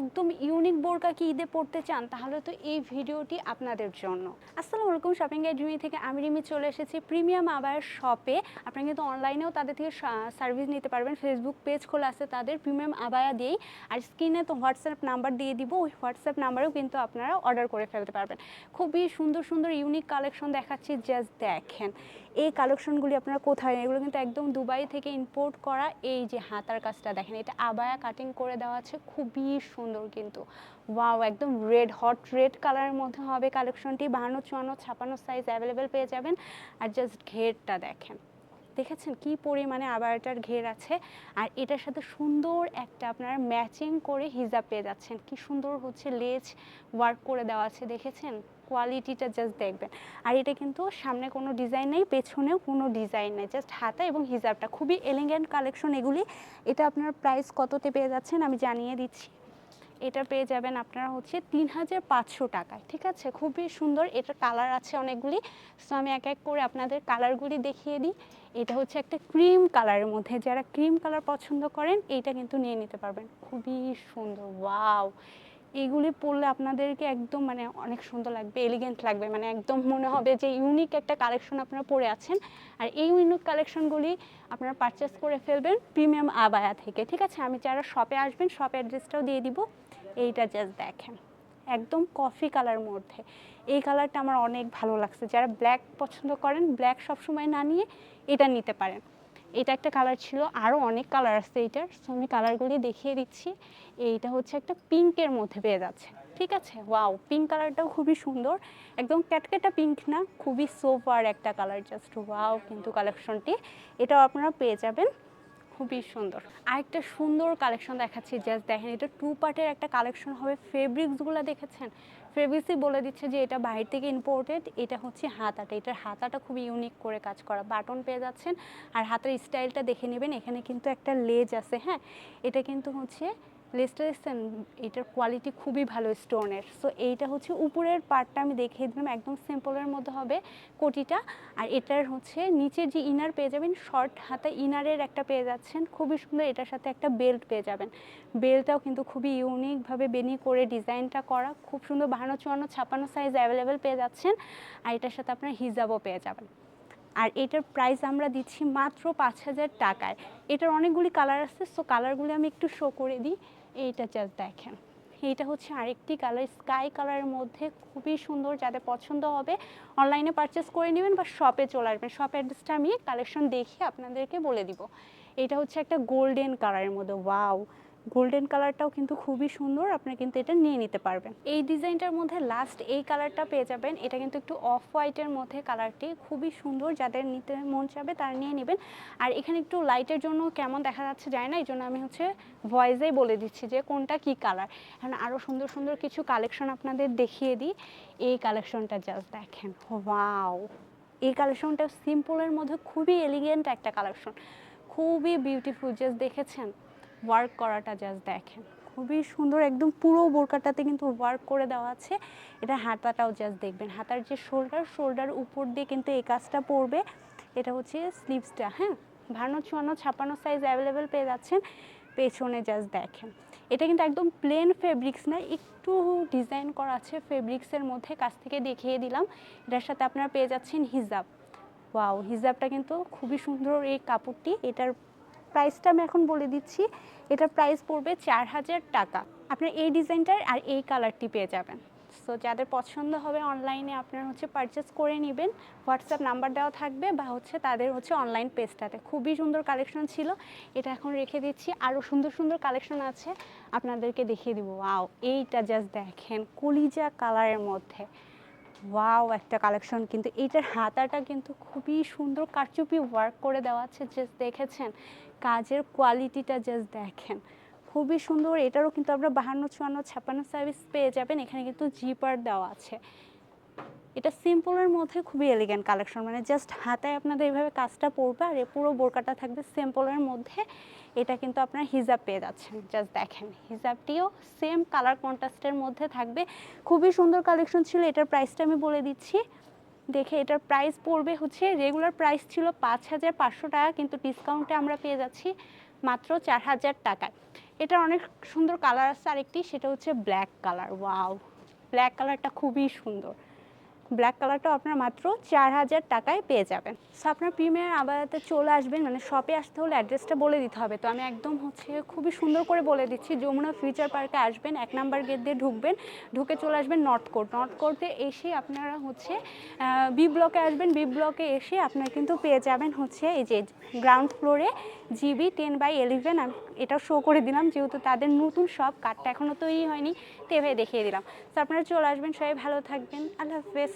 একদম ইউনিক বোরকা কি ঈদে পড়তে চান, তাহলে তো এই ভিডিওটি আপনাদের জন্য। আসসালামু আলাইকুম শপিং রিমি থেকে আমি রিমি চলে এসেছি প্রিমিয়াম আবায়ের শপে আপনারা কিন্তু অনলাইনেও তাদের থেকে সার্ভিস নিতে পারবেন। ফেসবুক পেজ খোলা আছে তাদের প্রিমিয়াম আবায়া দিয়েই। আর স্ক্রিনে তো হোয়াটসঅ্যাপ নাম্বার দিয়ে দিব, ওই হোয়াটসঅ্যাপ নাম্বারেও কিন্তু আপনারা অর্ডার করে ফেলতে পারবেন। খুবই সুন্দর সুন্দর ইউনিক কালেকশন দেখাচ্ছি জাস্ট দেখেন। এই কালেকশনগুলি আপনারা কোথায়? এগুলো কিন্তু একদম দুবাই থেকে ইম্পোর্ট করা, এই যে হাতার কাজটা দেখেন, এটা আবায়া কাটিং করে দেওয়া আছে, খুবই সুন্দর কিন্তু। ওয়াও একদম রেড হট রেড কালারের মধ্যে হবে কালেকশনটি বাহান্ন, চুয়ান্ন, ছাপান্ন সাইজ অ্যাভেলেবেল পেয়ে যাবেন। আর জাস্ট ঘেরটা দেখেন। দেখেছেন কি পরিমাণে আবারটার ঘের আছে? আর এটার সাথে সুন্দর একটা আপনারা ম্যাচিং করে হিজাব পেয়ে যাচ্ছেন। কি সুন্দর হচ্ছে লেজ ওয়ার্ক করে দেওয়া আছে, দেখেছেন? কোয়ালিটিটা জাস্ট দেখবেন। আর এটা কিন্তু সামনে কোনো ডিজাইন নেই, পেছনেও কোনো ডিজাইন নেই। জাস্ট হাতা এবং হিজাবটা। খুবই এলিগেন্ট কালেকশন এগুলি। এটা আপনার প্রাইস কততে পেয়ে যাচ্ছেন আমি জানিয়ে দিচ্ছি। এটা পেয়ে যাবেন আপনারা হচ্ছে তিন হাজার পাঁচশো টাকায়, ঠিক আছে? খুবই সুন্দর, এটার কালার আছে অনেকগুলি। সো আমি এক এক করে আপনাদের কালারগুলি দেখিয়ে দিই। এটা হচ্ছে একটা ক্রিম কালারের মধ্যে, যারা ক্রিম কালার পছন্দ করেন এইটা কিন্তু নিয়ে নিতে পারবেন। খুবই সুন্দর ওয়াও এইগুলি পরলে আপনাদেরকে একদম মানে অনেক সুন্দর লাগবে এলিগেন্ট লাগবে মানে একদম মনে হবে যে ইউনিক একটা কালেকশন আপনারা পরে আছেন। আর এই ইউনিক কালেকশনগুলি আপনারা পারচেস করে ফেলবেন প্রিমিয়াম আবায়া থেকে, ঠিক আছে? আমি যারা শপে আসবেন শপ অ্যাড্রেসটাও দিয়ে দিব। এইটা জাস্ট দেখেন। একদম কফি কালার মধ্যে। এই কালারটা আমার অনেক ভালো লাগছে। যারা ব্ল্যাক পছন্দ করেন ব্ল্যাক সবসময় না নিয়ে এটা নিতে পারেন। এটা একটা কালার ছিল আরও অনেক কালার আছে এইটার। সো আমি কালারগুলি দেখিয়ে দিচ্ছি। এইটা হচ্ছে একটা পিঙ্কের মধ্যে পেয়ে যাচ্ছে। ঠিক আছে? ওয়াও পিঙ্ক কালারটাও খুবই সুন্দর। একদম ক্যাটকেটা পিঙ্ক না, খুবই সোফার একটা কালার জাস্ট ওয়াও কিন্তু কালেকশনটি এটাও আপনারা পেয়ে যাবেন। খুবই সুন্দর। আরেকটা সুন্দর কালেকশন দেখাচ্ছি জাস্ট দেখেন, এটা টু পার্টের একটা কালেকশন হবে। ফেব্রিক্সগুলো দেখেছেন? ফেব্রিক্সই বলে দিচ্ছে যে এটা বাইরে থেকে ইম্পোর্টেড এটা হচ্ছে হাতাটা। এটার হাতাটা খুব ইউনিক করে কাজ করা। বাটন পেয়ে যাচ্ছেন, আর হাতের স্টাইলটা দেখে নেবেন। এখানে কিন্তু একটা লেজ আছে হ্যাঁ? এটা কিন্তু হচ্ছে লেজটা দেখছেন এটার কোয়ালিটি খুবই ভালো স্টোনের সো এইটা হচ্ছে উপরের পার্টটা আমি দেখিয়ে দিলাম, একদম সিম্পলের মধ্যে হবে কোটিটা। আর এটার হচ্ছে নিচের যে ইনার পেয়ে যাবেন শর্ট হাতে ইনারের একটা পেয়ে যাচ্ছেন, খুবই সুন্দর এটার সাথে একটা বেল্ট পেয়ে যাবেন। বেল্টটাও কিন্তু খুবই ইউনিকভাবে বেনি করে ডিজাইনটা করা, খুব সুন্দর বাহান্ন, চুয়ান্ন ছাপান্ন সাইজ অ্যাভেলেবেল পেয়ে যাচ্ছেন, আর এটার সাথে আপনার হিজাবও পেয়ে যাবেন। আর এটার প্রাইস আমরা দিচ্ছি মাত্র পাঁচ হাজার টাকায়। এটার অনেকগুলি কালার আছে সো কালারগুলি আমি একটু শো করে দিই। এইটা জাস্ট দেখেন। এইটা হচ্ছে আরেকটি কালার স্কাই কালারের মধ্যে খুবই সুন্দর যাদের পছন্দ হবে অনলাইনে পারচেস করে নেবেন বা শপে চলে আসবেন। শপ অ্যাড্রেসটা আমি কালেকশন দেখে আপনাদেরকে বলে দিব। এটা হচ্ছে একটা গোল্ডেন কালারের মধ্যে। ওয়াও গোল্ডেন কালারটাও কিন্তু খুবই সুন্দর আপনি কিন্তু এটা নিয়ে নিতে পারবেন। এই ডিজাইনটার মধ্যে লাস্ট এই কালারটা পেয়ে যাবেন। এটা কিন্তু একটু অফ হোয়াইটের মধ্যে কালারটি খুবই সুন্দর, যাদের নিতে মন চাবে তারা নিয়ে নেবেন। আর এখানে একটু লাইটের জন্য কেমন দেখা যাচ্ছে যায় না, এই জন্য আমি হচ্ছে ভয়েসেই বলে দিচ্ছি যে কোনটা কি কালার এখন আরও সুন্দর সুন্দর কিছু কালেকশন আপনাদের দেখিয়ে দিই। এই কালেকশনটা জাস্ট দেখেন ওয়াও এই কালেকশনটা সিম্পলের মধ্যে খুবই এলিগেন্ট একটা কালেকশন খুবই বিউটিফুল জাস্ট দেখেছেন? ওয়ার্ক করাটা জাস্ট দেখেন। খুবই সুন্দর, একদম পুরো বোরকাটাতে কিন্তু ওয়ার্ক করে দেওয়া আছে। এটা হাতাটাও জাস্ট দেখবেন। হাতার যে শোল্ডার শোল্ডার উপর দিয়ে কিন্তু এই কাজটা পড়বে এটা হচ্ছে স্লিভসটা হ্যাঁ? ভান্ন চুয়ান্ন, ছাপ্পান্ন সাইজ অ্যাভেলেবেল পেয়ে যাচ্ছেন। পেছনে জাস্ট দেখেন। এটা কিন্তু একদম প্লেন ফেব্রিক্স না, একটু ডিজাইন করা আছে ফেব্রিক্সের মধ্যে। কাছ থেকে দেখিয়ে দিলাম। এটার সাথে আপনারা পেয়ে যাচ্ছেন হিজাব। ওয়াও হিজাবটা কিন্তু খুবই সুন্দর এই কাপড়টি। এটার প্রাইসটা আমি এখন বলে দিচ্ছি। এটার প্রাইস পড়বে চার হাজার টাকা। আপনার এই ডিজাইনটার আর এই কালারটি পেয়ে যাবেন। সো যাদের পছন্দ হবে অনলাইনে আপনার হচ্ছে পারচেস করে নেবেন। হোয়াটসঅ্যাপ নাম্বার দেওয়া থাকবে বা হচ্ছে তাদের হচ্ছে অনলাইন পেজটাতে খুবই সুন্দর কালেকশন ছিল। এটা এখন রেখে দিচ্ছি। আরও সুন্দর সুন্দর কালেকশন আছে। আপনাদেরকে দেখিয়ে দিব। ওয়াও এইটা জাস্ট দেখেন, কলিজা কালারের মধ্যে। ওয়াও একটা কালেকশন কিন্তু এইটার হাতাটা কিন্তু খুবই সুন্দর। কারচুপি ওয়ার্ক করে দেওয়া আছে জাস্ট দেখেছেন? কাজের কোয়ালিটিটা জাস্ট দেখেন। খুবই সুন্দর। এটারও কিন্তু আমরা বাহান্ন, চুয়ান্ন, ছাপ্পান্ন সার্ভিস পেয়ে যাবেন। এখানে কিন্তু জিপার দেওয়া আছে। এটা সিম্পলের মধ্যে খুবই এলিগেন্ট কালেকশন মানে জাস্ট হাতায় আপনাদের এইভাবে কাজটা পড়বে আর এ পুরো বোরকাটা থাকবে সিম্পলের মধ্যে। এটা কিন্তু আপনার হিজাব পেয়ে যাচ্ছেন জাস্ট দেখেন। হিজাবটিও সেম কালার কন্ট্রাস্টের মধ্যে থাকবে। খুবই সুন্দর কালেকশন ছিল, এটার প্রাইসটা আমি বলে দিচ্ছি। দেখে এটার প্রাইস পড়বে হচ্ছে রেগুলার প্রাইস ছিল পাঁচ হাজার পাঁচশো টাকা, কিন্তু ডিসকাউন্টে আমরা পেয়ে যাচ্ছি মাত্র চার হাজার টাকায়। এটা অনেক সুন্দর কালার আছে, আরেকটি সেটা হচ্ছে ব্ল্যাক কালার ওয়াও ব্ল্যাক কালারটা খুবই সুন্দর। ব্ল্যাক কালারটা আপনার মাত্র চার হাজার টাকায় পেয়ে যাবেন। সো আপনার প্রিমিয়ার আবায়াতে চলে আসবেন মানে শপে আসতে হলে অ্যাড্রেসটা বলে দিতে হবে। তো আমি একদম হচ্ছে খুবই সুন্দর করে বলে দিচ্ছি, যমুনা ফিউচার পার্কে আসবেন, এক নাম্বার গেট দিয়ে ঢুকবেন, ঢুকে চলে আসবেন নর্থ কোর্ট নর্থ কোর্টে এসে আপনারা হচ্ছে বি ব্লকে আসবেন বি ব্লকে এসে আপনারা কিন্তু পেয়ে যাবেন হচ্ছে এই যে গ্রাউন্ড ফ্লোরে জিবি টেন বাই এলিভেন আমি এটা শো করে দিলাম, যেহেতু তাদের নতুন সব কার্ডটা এখনও তৈরি হয়নি এভাবে দেখিয়ে দিলাম। তো আপনারা চলে আসবেন, সবাই ভালো থাকবেন। আল্লাহ হাফেজ।